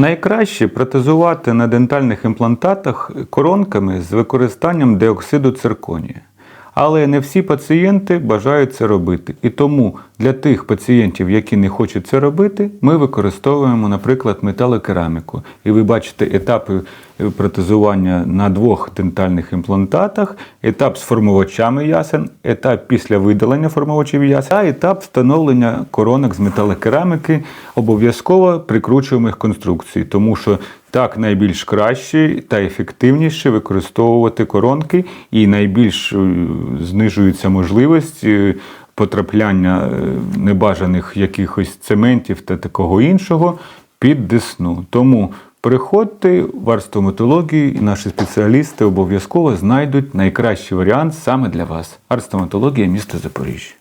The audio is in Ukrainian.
Найкраще протезувати на дентальних імплантатах коронками з використанням диоксиду цирконію. Але не всі пацієнти бажають це робити. І тому для тих пацієнтів, які не хочуть це робити, ми використовуємо, наприклад, металокераміку. І ви бачите етапи протезування на двох дентальних імплантатах, етап з формувачами ясен, етап після видалення формувачів ясен, та етап встановлення коронок з металокераміки, обов'язково прикручуємо їх конструкції, тому що так найбільш краще та ефективніше використовувати коронки і найбільш е, знижується можливість е, потрапляння е, небажаних якихось цементів та такого іншого під десну. Тому приходьте в арстоматологію, і наші спеціалісти обов'язково знайдуть найкращий варіант саме для вас. Арстоматологія міста Запоріжжя.